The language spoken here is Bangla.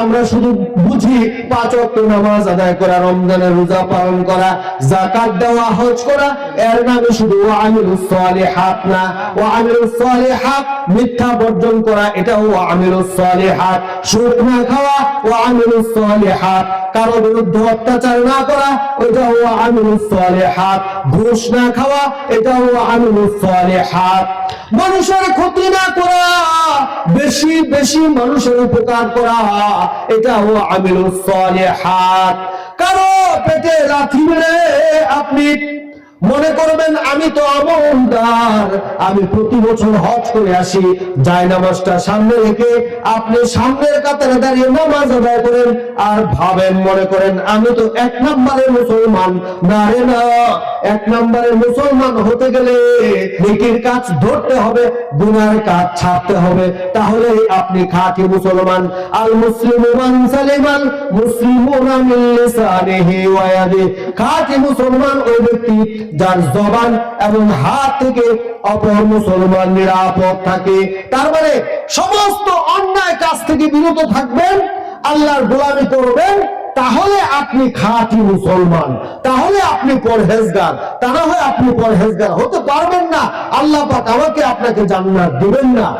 আমরা শুধু বুঝি পাঁচ নামাজ আদায় করা, রমজানের রোজা পালন করা দেওয়া, হজ করা, এর নামে শুধু না। সালিহাত মিথ্যা বর্জন করা না খাওয়া সালিহাত। কারও বিরুদ্ধে অত্যাচার না করা ঘুষ না খাওয়া মানুষের ক্ষতি না করা, বেশি বেশি মানুষের উপকার করা এটা হো আমিল সালিহাত। কারও পেটে লাথি মেরে আপনি মনে করবেন আমি তো আমলদার আমি প্রতি বছর হজ করে আসি। যায় নামাজটা সামনে রেখে আপনি সামনের কাতারে দাঁড়িয়ে নামাজ আদায় করেন। আর ভাবেন, মনে করেন, আমি তো এক নম্বরের মুসলমান। না রে না, এক নম্বরের মুসলমান হতে গেলে নেকির কাজ ধরতে হবে, গুনার কাজ ছাড়তে হবে। তাহলে আপনি খাঁটি মুসলমান। আল মুসলিম মান সালিমাল মুসলিমুনা মিন মুসলমান ওই ব্যক্তি যার জবান এবং হাত থেকে অপর মুসলমান নিরাপদ থাকে। তার মানে সমস্ত অন্যায় কাজ থেকে বিরত থাকবেন, আল্লাহর গোলামি করবেন, তাহলে আপনি খাঁটি মুসলমান, তাহলে আপনি পরহেজগার তা না হয় আপনি পরহেজগার। হতে পারবেন না, আল্লাহ পাক আমাকে আপনাকে জান্নাত দেবেন না।